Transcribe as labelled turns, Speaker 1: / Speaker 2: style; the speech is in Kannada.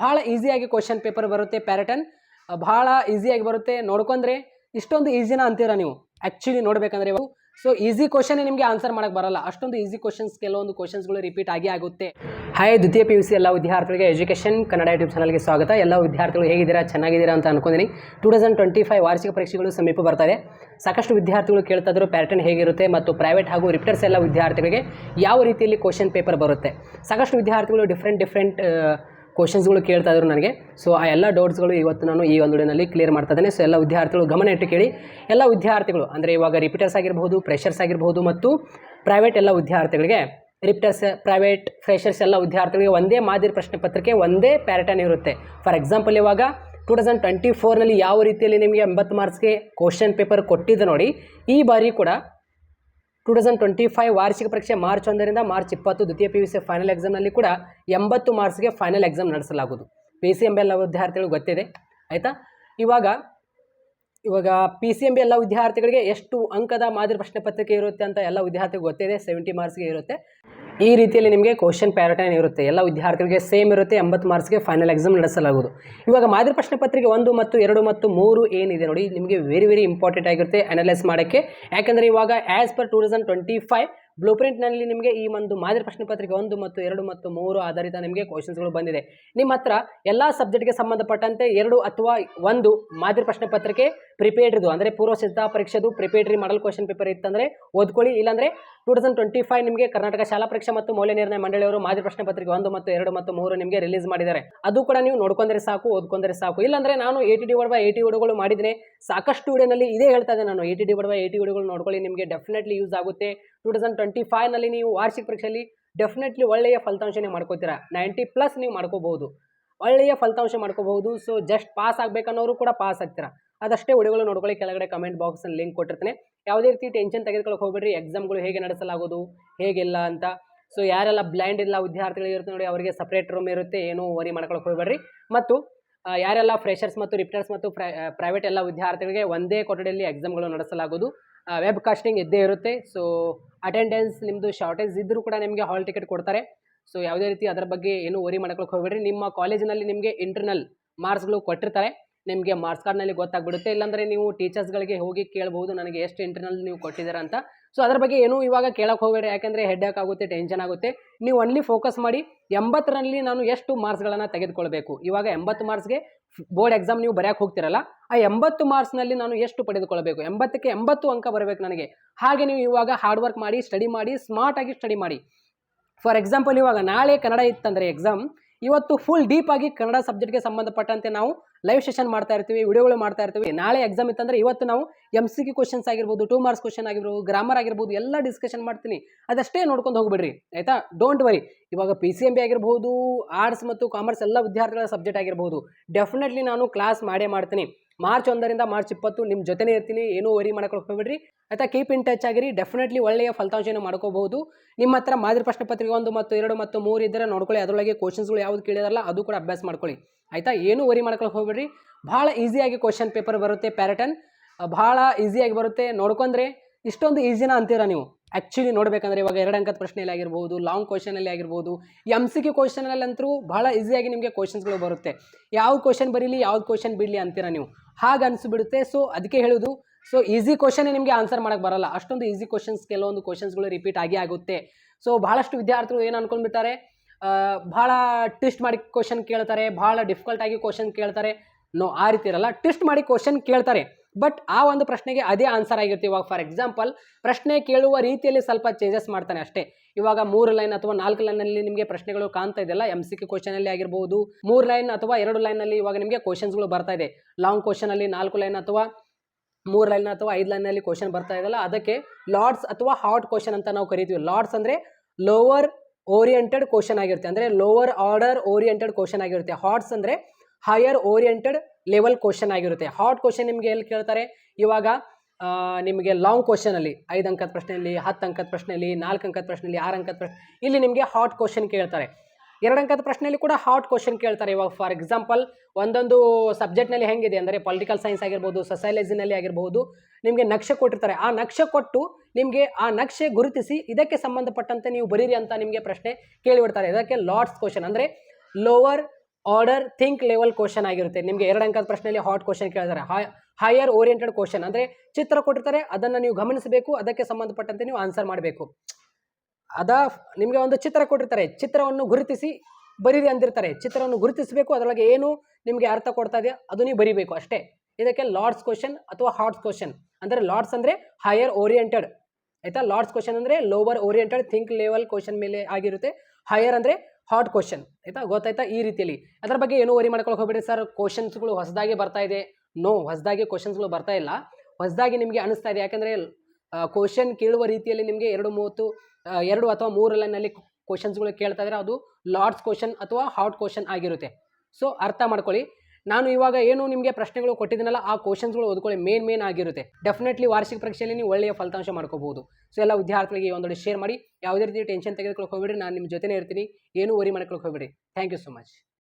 Speaker 1: ಭಾಳ ಈಸಿಯಾಗಿ ಕ್ವಶನ್ ಪೇಪರ್ ಬರುತ್ತೆ ಪ್ಯಾರಟನ್. ಭಾಳ ಈಸಿಯಾಗಿ ಬರುತ್ತೆ. ನೋಡ್ಕೊಂಡ್ರೆ ಇಷ್ಟೊಂದು ಈಸಿನ ಅಂತೀರ ನೀವು? ಆ್ಯಕ್ಚುಲಿ ನೋಡ್ಬೇಕಂದ್ರೆ ಇವಾಗ. ಸೊ, ಈಸಿ ಕ್ವಶನ್ ನಿಮಗೆ ಆನ್ಸರ್ ಮಾಡೋಕೆ ಬರಲ್ಲ. ಅಷ್ಟೊಂದು ಈಸಿ ಕ್ವಶನ್ಸ್, ಕೆಲವೊಂದು ಕ್ವಶನ್ಸ್ಗಳು ರಿಪೀಟ್ ಆಗಿ ಆಗುತ್ತೆ. ಹಾಯ್ ದ್ವಿತೀಯ ಪಿ ಯು ಸಿ ಎಲ್ಲ ವಿದ್ಯಾರ್ಥಿಗಳಿಗೆ ಎಜುಕೇಷನ್, ಕನ್ನಡ ಯೂಟ್ಯೂಬ್ ಚಾನಲ್ಗೆ ಸ್ವಾಗತ. ಎಲ್ಲ ವಿದ್ಯಾರ್ಥಿಗಳು ಹೇಗಿದ್ದೀರಾ, ಚೆನ್ನಾಗಿದ್ದೀರಾ ಅಂತ ಅನ್ಕೊಂಡಿನಿ. ಟೂ ತೌಸಂಡ್ ಟ್ವೆಂಟಿ ಫೈವ್ ವಾರ್ಷಿಕ ಪರೀಕ್ಷೆಗಳು ಸಮೀಪ ಬರ್ತವೆ ಸಾಕಷ್ಟು ವಿದ್ಯಾರ್ಥಿಗಳು ಕೇಳ್ತಾ ಪ್ಯಾರ್ಟನ್ ಹೇಗಿರುತ್ತೆ ಮತ್ತು ಪ್ರೈವೇಟ್ ಹಾಗೂ ರಿಪ್ಟರ್ಸ್ ಎಲ್ಲ ವಿದ್ಯಾರ್ಥಿಗಳಿಗೆ ಯಾವ ರೀತಿಯಲ್ಲಿ ಕ್ವಶನ್ ಪೇಪರ್ ಬರುತ್ತೆ. ಸಾಕಷ್ಟು ವಿದ್ಯಾರ್ಥಿಗಳು ಡಿಫ್ರೆಂಟ್ ಡಿಫ್ರೆಂಟ್ ಕ್ವಶನ್ಸ್ಗಳು ಕೇಳ್ತಾ ಇದ್ರು ನನಗೆ. ಸೊ ಆ ಎಲ್ಲ ಡೌಟ್ಸ್ಗಳು ಇವತ್ತು ನಾನು ಈ ಒಂದು ಕ್ಲಿಯರ್ ಮಾಡ್ತಾ ಇದ್ದೇನೆ. ಸೊ ಎಲ್ಲ ವಿದ್ಯಾರ್ಥಿಗಳು ಗಮನ ಇಟ್ಟು ಕೇಳಿ. ಎಲ್ಲ ವಿದ್ಯಾರ್ಥಿಗಳು, ಅಂದರೆ ಇವಾಗ ರಿಪೀಟರ್ಸ್ ಆಗಿರ್ಬೋದು ಪ್ರೆಷರ್ಸ್ ಆಗಿರ್ಬೋದು ಮತ್ತು ಪ್ರೈವೇಟ್ ಎಲ್ಲ ವಿದ್ಯಾರ್ಥಿಗಳಿಗೆ ರಿಪ್ಟರ್ಸ್ ಪ್ರೈವೇಟ್ ಫ್ರೆಷರ್ಸ್ ಎಲ್ಲ ವಿದ್ಯಾರ್ಥಿಗಳಿಗೆ ಒಂದೇ ಮಾದರಿ ಪ್ರಶ್ನೆ ಪತ್ರಿಕೆ ಒಂದೇ ಪ್ಯಾರಟನ್ ಇರುತ್ತೆ. ಫಾರ್ ಎಕ್ಸಾಂಪಲ್ ಇವಾಗ ಟೂ ತೌಸಂಡ್ ಟ್ವೆಂಟಿ ಫೋರ್ನಲ್ಲಿ ಯಾವ ರೀತಿಯಲ್ಲಿ ನಿಮಗೆ ಎಂಬತ್ತು ಮಾರ್ಕ್ಸ್ಗೆ ಕ್ವಶನ್ ಪೇಪರ್ ಕೊಟ್ಟಿದ್ದು ನೋಡಿ, ಈ ಬಾರಿ ಕೂಡ ಟೂ ತೌಸಂಡ್ ಟ್ವೆಂಟಿ ಫೈವ್ ವಾರ್ಷಿಕ ಪರೀಕ್ಷೆ ಮಾರ್ಚ್ ಒಂದರಿಂದ ಮಾರ್ಚ್ ಇಪ್ಪತ್ತು ದ್ವಿತೀಯ ಪಿ ಯು ಸಿ ಫೈನಲ್ ಎಕ್ಸಾಮ್ನಲ್ಲಿ ಕೂಡ ಎಂಬತ್ತು ಮಾರ್ಕ್ಸ್ಗೆ ಫೈನಲ್ ಎಕ್ಸಾಮ್ ನಡೆಸಲಾಗುವುದು. ಪಿ ಸಿ ಎಂ ಬಿ ಎಲ್ಲ ವಿದ್ಯಾರ್ಥಿಗಳು ಗೊತ್ತಿದೆ, ಆಯಿತಾ? ಇವಾಗ ಇವಾಗ ಪಿ ಸಿ ಎಂ ಬಿ ಎಲ್ಲ ವಿದ್ಯಾರ್ಥಿಗಳಿಗೆ ಎಷ್ಟು ಅಂಕದ ಮಾದರಿ ಪ್ರಶ್ನೆ ಪತ್ರಿಕೆ ಇರುತ್ತೆ ಅಂತ ಎಲ್ಲ ವಿದ್ಯಾರ್ಥಿಗಳು ಗೊತ್ತಿದೆ ಸೆವೆಂಟಿ ಮಾರ್ಕ್ಸ್ಗೆ ಇರುತ್ತೆ. ಈ ರೀತಿಯಲ್ಲಿ ನಿಮಗೆ ಕ್ವಶನ್ ಪ್ಯಾರಟೈನ್ ಇರುತ್ತೆ? ಎಲ್ಲ ವಿದ್ಯಾರ್ಥಿಗಳಿಗೆ ಸೇಮ್ ಇರುತ್ತೆ, ಎಂಬತ್ತು ಮಾರ್ಕ್ಸ್ಗೆ ಫೈನಲ್ ಎಕ್ಸಾಮ್ ನಡೆಸಲಾಗುವುದು. ಇವಾಗ ಮಾದರಿ ಪ್ರಶ್ನೆ ಪತ್ರಿಕೆ ಒಂದು ಮತ್ತು ಎರಡು ಮತ್ತು ಮೂರು ಏನಿದೆ ನೋಡಿ, ನಿಮಗೆ ವೆರಿ ವೆರಿ ಇಂಪಾರ್ಟೆಂಟ್ ಆಗಿರುತ್ತೆ ಅನಲೈಸ್ ಮಾಡೋಕ್ಕೆ. ಯಾಕಂದರೆ ಇವಾಗ as per two thousand twenty five blue ಪ್ರಿಂಟ್ನಲ್ಲಿ ನಿಮಗೆ ಈ ಒಂದು ಮಾದರಿ ಪ್ರಶ್ನೆ ಪತ್ರಿಕೆ ಒಂದು ಮತ್ತು ಎರಡು ಮತ್ತು ಮೂರು ಆಧಾರಿತ ನಿಮಗೆ ಕ್ವಶನ್ಸ್ಗಳು ಬಂದಿದೆ. ನಿಮ್ಮ ಹತ್ರ ಎಲ್ಲ ಸಬ್ಜೆಕ್ಟ್ಗೆ ಸಂಬಂಧಪಟ್ಟಂತೆ ಎರಡು ಅಥವಾ ಒಂದು ಮಾದರಿ ಪ್ರಶ್ನೆ ಪತ್ರಿಕೆ ಪ್ರಿಪೇರ್ಡ್ದು ಅಂದರೆ ಪೂರ್ವ ಸಿದ್ಧ ಪರೀಕ್ಷೆದು ಪ್ರಿಪೇರ್ಡ್ರಿ ಮಾಡಲ್ ಕ್ವಶನ್ ಪೇಪರ್ ಇತ್ತಂದರೆ ಓದ್ಕೊಳ್ಳಿ, ಇಲ್ಲಾಂದರೆ ಟೂ ತೌಸಂಡ್ ಟ್ವೆಂಟಿ ಫೈವ್ ನಿಮಗೆ ಕರ್ನಾಟಕ ಶಾಲಾ ಪರೀಕ್ಷೆ ಮತ್ತು ಮೌಲ್ಯ ನಿರ್ಣಯ ಮಂಡಳಿಯವರು ಮಾದರಿ ಪ್ರಶ್ನೆ ಪತ್ರಿಕೆ ಒಂದು ಮತ್ತು ಎರಡು ಮತ್ತು ಮೂರು ನಿಮಗೆ ರಿಲೀಸ್ ಮಾಡಿದ್ದಾರೆ. ಅದು ಕೂಡ ನೀವು ನೋಡ್ಕೊಂಡ್ರೆ ಸಾಕು, ಓದ್ಕೊಂಡ್ರೆ ಸಾಕು. ಇಲ್ಲಾಂದ್ರೆ ನಾನು A T D by A T ವಿಡಿಯೋಗಳು ಮಾಡಿದ್ರೆ ಸಾಕಷ್ಟು ವಿಡಿಯೋನಲ್ಲಿ ಇದೇ ಹೇಳ್ತಾ ಇದ್ದೆ ನಾನು. A T D by A T ವಿಡಿಯೋಗಳು ನೋಡ್ಕೊಳ್ಳಿ, ನಿಮಗೆ ಡೆಫಿನೆಟ್ಲಿ ಯೂಸ್ ಆಗುತ್ತೆ. ಟೂ ತೌಸಂಡ್ ಟ್ವೆಂಟಿ ಫೈವ್ನಲ್ಲಿ ನೀವು ವಾರ್ಷಿಕ ಪರೀಕ್ಷೆಯಲ್ಲಿ ಡೆಫಿನೆಟ್ಲಿ ಒಳ್ಳೆಯ ಫಲಿತಾಂಶನೇ ಮಾಡ್ಕೋತೀರಾ? ನೈಂಟಿ ಪ್ಲಸ್ ನೀವು ಮಾಡ್ಕೋಬಹುದು. ಒಳ್ಳೆಯ ಫಲಿತಾಂಶ ಮಾಡ್ಕೋಬಹುದು. ಸೊ ಜಸ್ಟ್ ಪಾಸ್ ಆಗಬೇಕನ್ನೋರು ಕೂಡ ಪಾಸ್ ಆಗ್ತೀರಾ? ಅದಷ್ಟೇ ವಿಡಿಯೋಗಳು ನೋಡ್ಕೊಳ್ಳಿ. ಕೆಳಗಡೆ ಕಮೆಂಟ್ ಬಾಕ್ಸಲ್ಲಿ ಲಿಂಕ್ ಕೊಟ್ಟಿರ್ತೀನಿ. ಯಾವುದೇ ರೀತಿ ಟೆನ್ಷನ್ ತೆಗೆದುಕೊಳ್ಳೋಕೆ ಹೋಗ್ಬೇಡ್ರಿ. ಎಕ್ಸಾಮ್ಗಳು ಹೇಗೆ ನಡೆಸಲಾಗೋದು ಹೇಗಿಲ್ಲ ಅಂತ. ಸೊ ಯಾರೆಲ್ಲ ಬ್ಲೈಂಡ್ ಇಲ್ಲ, ವಿದ್ಯಾರ್ಥಿಗಳು ಇರುತ್ತೆ ನೋಡಿ, ಅವರಿಗೆ ಸಪ್ರೇಟ್ ರೂಮ್ ಇರುತ್ತೆ. ಏನೂ ವರಿ ಮಾಡ್ಕೊಳಕ್ಕೆ ಹೋಗ್ಬೇಡ್ರಿ. ಮತ್ತು ಯಾರೆಲ್ಲ ಫ್ರೆಷರ್ಸ್ ಮತ್ತು ರಿಪ್ಟರ್ಸ್ ಮತ್ತು ಪ್ರೈವೇಟ್ ಎಲ್ಲ ವಿದ್ಯಾರ್ಥಿಗಳಿಗೆ ಒಂದೇ ಕೊಠಡಿಯಲ್ಲಿ ಎಕ್ಸಾಮ್ಗಳು ನಡೆಸಲಾಗೋದು ವೆಬ್ ಕಾಸ್ಟಿಂಗ್ ಇದ್ದೇ ಇರುತ್ತೆ. ಸೊ ಅಟೆಂಡೆನ್ಸ್ ನಿಮ್ಮದು ಶಾರ್ಟೇಜ್ ಇದ್ದರೂ ಕೂಡ ನಿಮಗೆ ಹಾಲ್ ಟಿಕೆಟ್ ಕೊಡ್ತಾರೆ. ಸೊ ಯಾವುದೇ ರೀತಿ ಅದರ ಬಗ್ಗೆ ಏನು ವರಿ ಮಾಡ್ಕೊಳಕ್ಕೆ ಹೋಗ್ಬೇಡ್ರಿ. ನಿಮ್ಮ ಕಾಲೇಜಿನಲ್ಲಿ ನಿಮಗೆ ಇಂಟರ್ನಲ್ ಮಾರ್ಕ್ಸ್ಗಳು ಕೊಟ್ಟಿರ್ತಾರೆ. ನಿಮಗೆ ಮಾರ್ಕ್ಸ್ ಕಾರ್ಡ್ನಲ್ಲಿ ಗೊತ್ತಾಗ್ಬಿಡುತ್ತೆ. ಇಲ್ಲಾಂದರೆ ನೀವು ಟೀಚರ್ಸ್ಗಳಿಗೆ ಹೋಗಿ ಕೇಳ್ಬೋದು ನನಗೆ ಎಷ್ಟು ಇಂಟರ್ನಲ್ ನೀವು ಕೊಟ್ಟಿದ್ದೀರಾ ಅಂತ. ಸೊ ಅದ್ರ ಬಗ್ಗೆ ಏನೂ ಇವಾಗ ಕೇಳಕ್ಕೆ ಹೋಗಬೇಡಿ. ಯಾಕೆಂದರೆ ಹೆಡ್ಡಾಕ್ ಆಗುತ್ತೆ ಟೆನ್ಷನ್ ಆಗುತ್ತೆ. ನೀವು ಒನ್ಲಿ ಫೋಕಸ್ ಮಾಡಿ ಎಂಬತ್ತರಲ್ಲಿ ನಾನು ಎಷ್ಟು ಮಾರ್ಕ್ಸ್ಗಳನ್ನು ತೆಗೆದುಕೊಳ್ಬೇಕು? ಇವಾಗ ಎಂಬತ್ತು ಮಾರ್ಕ್ಸ್ಗೆ ಬೋರ್ಡ್ ಎಕ್ಸಾಮ್ ನೀವು ಬರೆಯಕ್ಕೆ ಹೋಗ್ತಿರಲ್ಲ, ಆ ಎಂಬತ್ತು ಮಾರ್ಕ್ಸ್ನಲ್ಲಿ ನಾನು ಎಷ್ಟು ಪಡೆದುಕೊಳ್ಬೇಕು? ಎಂಬತ್ತಕ್ಕೆ ಎಂಬತ್ತು ಅಂಕ ಬರಬೇಕು ನನಗೆ. ಹಾಗೆ ನೀವು ಇವಾಗ ಹಾರ್ಡ್ ವರ್ಕ್ ಮಾಡಿ ಸ್ಟಡಿ ಮಾಡಿ ಸ್ಮಾರ್ಟಾಗಿ ಸ್ಟಡಿ ಮಾಡಿ. ಫಾರ್ ಎಕ್ಸಾಂಪಲ್ ಇವಾಗ ನಾಳೆ ಕನ್ನಡ ಇತ್ತಂದರೆ ಎಕ್ಸಾಮ್ ಇವತ್ತು ಫುಲ್ ಡೀಪ್ ಆಗಿ ಕನ್ನಡ ಸಬ್ಜೆಕ್ಟ್ಗೆ ಸಂಬಂಧಪಟ್ಟಂತೆ ನಾವು ಲೈವ್ ಸೆಷನ್ ಮಾಡ್ತಾ ಇರ್ತೀವಿ, ವಿಡಿಯೋಗಳು ಮಾಡ್ತಾ ಇರ್ತೀವಿ. ನಾಳೆ ಎಕ್ಸಾಮ್ ಇತ್ತಂದ್ರೆ ಇವತ್ತು ನಾವು ಎಂ ಸಿ ಕ್ಯೂ ಕ್ವಶನ್ಸ್ ಆಗಿರ್ಬೋದು ಟೂ ಮಾರ್ಕ್ಸ್ ಕ್ವಶನ್ ಆಗಿರ್ಬೋದು ಗ್ರಾಮರ್ ಆಗಿರ್ಬೋದು, ಎಲ್ಲ ಡಿಸ್ಕಷನ್ ಮಾಡ್ತೀನಿ. ಅದಷ್ಟೇ ನೋಡ್ಕೊಂಡು ಹೋಗ್ಬಿಡ್ರಿ, ಆಯ್ತಾ? ಡೋಂಟ್ ವರಿ ಇವಾಗ ಪಿ ಸಿ ಎಂ ಬಿ ಆಗಿರ್ಬೋದು ಆರ್ಟ್ಸ್ ಮತ್ತು ಕಾಮರ್ಸ್ ಎಲ್ಲ ವಿದ್ಯಾರ್ಥಿಗಳ ಸಬ್ಜೆಕ್ಟ್ ಆಗಿರ್ಬೋದು. ಡೆಫಿನೆಟ್ಲಿ ನಾನು ಕ್ಲಾಸ್ ಮಾಡೇ ಮಾಡ್ತೀನಿ. ಮಾರ್ಚ್ ಒಂದರಿಂದ ಮಾರ್ಚ್ ಇಪ್ಪತ್ತು ನಿಮ್ಮ ಜೊತೆನೇ ಇರ್ತೀನಿ, ಏನೂ ವರಿ ಮಾಡ್ಕೊಳಕ್ಕೆ ಹೋಗ್ಬೇಡ್ರಿ. ಆಯ್ತಾ ಕೀಪ್ ಇನ್ ಟಚ್ ಆಗಿರಿ. ಡೆಫಿನೆಟ್ಲಿ ಒಳ್ಳೆಯ ಫಲಿತಾಂಶನ ಮಾಡ್ಕೋಬಹುದು. ನಿಮ್ಮ ಹತ್ರ ಮಾದರಿ ಪ್ರಶ್ನೆ ಪತ್ರಿಕೆ ಒಂದು ಮತ್ತು ಎರಡು ಮತ್ತು ಮೂರು ಇದ್ದರೆ ನೋಡ್ಕೊಳ್ಳಿ. ಅದರೊಳಗೆ ಕ್ವಶನ್ಸ್ಗಳು ಯಾವ್ದು ಕೇಳಿದಾರಲ್ಲ, ಅದು ಕೂಡ ಅಭ್ಯಾಸ ಮಾಡ್ಕೊಳ್ಳಿ. ಆಯಿತಾ, ಏನೂ ವರಿ ಮಾಡ್ಕೊಳಕ್ಕೆ ಹೋಗ್ಬೇಡ್ರಿ. ಭಾಳ ಈಸಿಯಾಗಿ ಕ್ವಶನ್ ಪೇಪರ್ ಬರುತ್ತೆ ಪ್ಯಾರಟನ್ ಭಾಳ ಈಸಿಯಾಗಿ ಬರುತ್ತೆ. ನೋಡ್ಕೊಂಡ್ರೆ ಇಷ್ಟೊಂದು ಈಸಿನ ಅಂತೀರಾ ನೀವು? ಆ್ಯಕ್ಚುಲಿ ನೋಡಬೇಕಂದ್ರೆ ಇವಾಗ ಎರಡು ಅಂಕದ ಪ್ರಶ್ನೆಯಲ್ಲಿ ಆಗಿರ್ಬೋದು ಲಾಂಗ್ ಕ್ವಶನಲ್ಲಿ ಆಗಿರ್ಬೋದು ಎಂ ಸಿ ಕ್ಯೂ ಕ್ವಶನಲ್ಲಿ ಅಂತೂ ಭಾಳ ಈಸಿಯಾಗಿ ನಿಮಗೆ ಕ್ವಶನ್ಸ್ಗಳು ಬರುತ್ತೆ. ಯಾವ ಕ್ವಶನ್ ಬರೀಲಿ, ಯಾವ್ದು ಕ್ವಶನ್ ಬಿಡಲಿ ಅಂತೀರಾ ನೀವು? ಹಾಗೆ ಅನಿಸ್ಬಿಡುತ್ತೆ. ಸೊ ಅದಕ್ಕೆ ಹೇಳೋದು ಸೊ ಈಸಿ ಕ್ವಶನ್ ನಿಮಗೆ ಆನ್ಸರ್ ಮಾಡೋಕ್ಕೆ ಬರಲ್ಲ. ಅಷ್ಟೊಂದು ಈಸಿ ಕ್ವಶನ್ಸ್ ಕೆಲವೊಂದು ಕ್ವಶನ್ಸ್ಗಳು ರಿಪೀಟ್ ಆಗಿ ಆಗುತ್ತೆ. ಸೊ ಭಾಳಷ್ಟು ವಿದ್ಯಾರ್ಥಿಗಳು ಏನು ಅನ್ಕೊಂಡ್ಬಿಟ್ಟಾರೆ ಆ, ಭಾಳ ಟ್ವಿಸ್ಟ್ ಮಾಡಿ ಕ್ವಶನ್ ಕೇಳ್ತಾರೆ ಭಾಳ ಡಿಫಿಕಲ್ಟ್ ಆಗಿ ಕ್ವಶನ್ ಕೇಳ್ತಾರೆ. ನೋ ಆ ರೀತಿ ಇರಲ್ಲ. ಟ್ವಿಸ್ಟ್ ಮಾಡಿ ಕ್ವಶನ್ ಕೇಳ್ತಾರೆ. ಬಟ್ ಆ ಒಂದು ಪ್ರಶ್ನೆಗೆ ಅದೇ ಆನ್ಸರ್ ಆಗಿರುತ್ತೆ. ಇವಾಗ ಫಾರ್ ಎಕ್ಸಾಂಪಲ್ ಪ್ರಶ್ನೆ ಕೇಳುವ ರೀತಿಯಲ್ಲಿ ಸ್ವಲ್ಪ ಚೇಂಜಸ್ ಮಾಡ್ತಾನೆ ಅಷ್ಟೇ. ಇವಾಗ ಮೂರು ಲೈನ್ ಅಥವಾ ನಾಲ್ಕು ಲೈನಲ್ಲಿ ನಿಮಗೆ ಪ್ರಶ್ನೆಗಳು ಕಾಣ್ತಾ ಇದೆಯಲ್ಲ ಎಂ ಸಿ ಕ್ವಶನ್ ಕ್ವಶನಲ್ಲಿ ಆಗಿರ್ಬೋದು, ಮೂರು ಲೈನ್ ಅಥವಾ ಎರಡು ಲೈನಲ್ಲಿ ಇವಾಗ ನಿಮಗೆ ಕ್ವಶನ್ಸ್ಗಳು ಬರ್ತಾ ಇದೆ. ಲಾಂಗ್ ಕ್ವಶನಲ್ಲಿ ನಾಲ್ಕು ಲೈನ್ ಅಥವಾ ಮೂರು ಲೈನ್ ಅಥವಾ ಐದು ಲೈನಲ್ಲಿ ಕ್ವಶನ್ ಬರ್ತಾ ಇದೆಯಲ್ಲ? ಅದಕ್ಕೆ ಲಾರ್ಡ್ಸ್ ಅಥವಾ ಹಾಟ್ ಕ್ವಶನ್ ಅಂತ ನಾವು ಕರಿತೀವಿ. ಲಾರ್ಡ್ಸ್ ಅಂದರೆ ಲೋವರ್ ಓರಿಯೆಂಟೆಡ್ ಕ್ವಶನ್ ಆಗಿರುತ್ತೆ. ಅಂದರೆ ಲೋವರ್ ಆರ್ಡರ್ ಓರಿಯೆಂಟೆಡ್ ಕ್ವಶನ್ ಆಗಿರುತ್ತೆ. ಹಾಟ್ಸ್ ಅಂದರೆ ಹೈಯರ್ ಓರಿಯೆಂಟೆಡ್ ಲೆವೆಲ್ ಕ್ವಶನ್ ಆಗಿರುತ್ತೆ. ಹಾಟ್ ಕ್ವಶನ್ ನಿಮಗೆ ಎಲ್ಲಿ ಕೇಳ್ತಾರೆ? ಇವಾಗ ನಿಮಗೆ ಲಾಂಗ್ ಕ್ವಶನಲ್ಲಿ ಐದು ಅಂಕದ ಪ್ರಶ್ನೆಯಲ್ಲಿ, ಹತ್ತು ಅಂಕದ ಪ್ರಶ್ನೆಯಲ್ಲಿ, ನಾಲ್ಕು ಅಂಕದ ಪ್ರಶ್ನೆಯಲ್ಲಿ, ಆರು ಅಂಕದ ಪ್ರಶ್ನೆ, ಇಲ್ಲಿ ನಿಮಗೆ ಹಾಟ್ ಕ್ವಶನ್ ಕೇಳ್ತಾರೆ. ಎರಡು ಅಂಕದ ಪ್ರಶ್ನೆಯಲ್ಲಿ ಕೂಡ ಹಾಟ್ ಕ್ವಶನ್ ಕೇಳ್ತಾರೆ. ಇವಾಗ ಫಾರ್ ಎಕ್ಸಾಂಪಲ್ ಒಂದೊಂದು ಸಬ್ಜೆಕ್ಟ್ನಲ್ಲಿ ಹೆಂಗಿದೆ? ಅಂದರೆ ಪೊಲಿಟಿಕಲ್ ಸೈನ್ಸ್ ಆಗಿರ್ಬೋದು ಸೊಸೈಲಜಿನಲ್ಲಿ ಆಗಿರ್ಬೋದು, ನಿಮಗೆ ನಕ್ಷೆ ಕೊಟ್ಟಿರ್ತಾರೆ. ಆ ನಕ್ಷೆ ಕೊಟ್ಟು ನಿಮಗೆ ಆ ನಕ್ಷೆ ಗುರುತಿಸಿ, ಇದಕ್ಕೆ ಸಂಬಂಧಪಟ್ಟಂತೆ ನೀವು ಬರೀರಿ ಅಂತ ನಿಮಗೆ ಪ್ರಶ್ನೆ ಕೇಳಿಬಿಡ್ತಾರೆ. ಇದಕ್ಕೆ ಲಾರ್ಡ್ಸ್ ಕ್ವಶನ್ ಅಂದರೆ lower order think level question ಆಗಿರುತ್ತೆ. ನಿಮಗೆ ಎರಡು ಅಂಕದ ಪ್ರಶ್ನೆಯಲ್ಲಿ ಹಾಟ್ ಕ್ವಶನ್ ಕೇಳಿದ್ದಾರೆ ಹೈಯರ್ ಓರಿಯೆಂಟೆಡ್ ಕ್ವಶನ್ ಅಂದರೆ ಚಿತ್ರ ಕೊಟ್ಟಿರ್ತಾರೆ, ಅದನ್ನು ನೀವು ಗಮನಿಸಬೇಕು, ಅದಕ್ಕೆ ಸಂಬಂಧಪಟ್ಟಂತೆ ನೀವು ಆನ್ಸರ್ ಮಾಡಬೇಕು. ಅದ ನಿಮಗೆ ಒಂದು ಚಿತ್ರ ಕೊಟ್ಟಿರ್ತಾರೆ. ಚಿತ್ರವನ್ನು ಗುರುತಿಸಿ ಬರೀರಿ ಅಂದಿರ್ತಾರೆ. ಚಿತ್ರವನ್ನು ಗುರುತಿಸಬೇಕು, ಅದರೊಳಗೆ ಏನು ನಿಮಗೆ ಅರ್ಥ ಕೊಡ್ತಾ ಇದೆ, ಅದು ನೀವು ಬರಿಬೇಕು ಅಷ್ಟೇ. ಇದಕ್ಕೆ ಲಾರ್ಡ್ಸ್ ಕ್ವಶನ್ ಅಥವಾ ಹಾಟ್ಸ್ ಕ್ವಶನ್ ಅಂದರೆ ಲಾರ್ಡ್ಸ್ ಅಂದರೆ ಹೈಯರ್ ಓರಿಯೆಂಟೆಡ್ ಆಯಿತಾ? ಲಾರ್ಡ್ಸ್ ಕ್ವಶನ್ ಅಂದರೆ lower oriented think level question ಮೇಲೆ ಆಗಿರುತ್ತೆ. ಹೈಯರ್ ಅಂದರೆ ಹಾಟ್ ಕ್ವಶನ್ ಆಯ್ತಾ? ಗೊತ್ತಾಯ್ತಾ? ಈ ರೀತಿಯಲ್ಲಿ. ಅದರ ಬಗ್ಗೆ ಏನೂ ವರಿ ಮಾಡ್ಕೊಳಕ್ಕೆ ಹೋಗ್ಬೇಡಿ ಸರ್ ಕ್ವಶನ್ಸ್ಗಳು ಹೊಸದಾಗಿ ಬರ್ತಾ ಇದೆ. ನೋ ಹೊಸದಾಗಿ ಕ್ವಶನ್ಸ್ಗಳು ಬರ್ತಾ ಇಲ್ಲ. ಹೊಸದಾಗಿ ನಿಮಗೆ ಅನಿಸ್ತಾ ಇದೆ. ಯಾಕಂದರೆ ಕ್ವಶನ್ ಕೇಳುವ ರೀತಿಯಲ್ಲಿ ನಿಮಗೆ ಎರಡು ಮೂವತ್ತು ಎರಡು ಅಥವಾ ಮೂರು ಲೈನಲ್ಲಿ ಕ್ವಶನ್ಸ್ಗಳು ಕೇಳ್ತಾ ಇದ್ರೆ ಅದು ಲಾರ್ಡ್ಸ್ ಕ್ವಶನ್ ಅಥವಾ ಹಾಟ್ ಕ್ವಶನ್ ಆಗಿರುತ್ತೆ. ಸೊ ಅರ್ಥ ಮಾಡ್ಕೊಳ್ಳಿ. ನಾನು ಇವಾಗ ಏನು ನಿಮಗೆ ಪ್ರಶ್ನೆಗಳು ಕೊಟ್ಟಿದ್ದೀನಲ್ಲ, ಆ ಕ್ವಶನ್ಸ್ಗಳು ಓದ್ಕೊಳ್ಳಿ. ಮೇನ್ ಮೇನ್ ಆಗಿರುತ್ತೆ. ಡೆಫಿನೆಟ್ಲಿ ವಾರ್ಷಿಕ ಪರೀಕ್ಷೆಯಲ್ಲಿ ನೀವು ಒಳ್ಳೆಯ ಫಲಿತಾಂಶ ಮಾಡ್ಕೋಬಹುದು. ಸೊ ಎಲ್ಲ ವಿದ್ಯಾರ್ಥಿಗಳಿಗೆ ಒಂದೊಂದು ಶೇರ್ ಮಾಡಿ. ಯಾವುದೇ ರೀತಿ ಟೆನ್ಷನ್ ತೆಗೆದುಕೊಳ್ಳೋಕೆ ಹೋಗ್ಬೇಡಿ. ನಾನು ನಿಮ್ಮ ಜೊತೆನೇ ಇರ್ತೀನಿ. ಏನೂ ವರಿ ಮಾಡ್ಕೊಳ್ಳೋಕೆ ಹೋಗ್ಬೇಡಿ. Thank you so much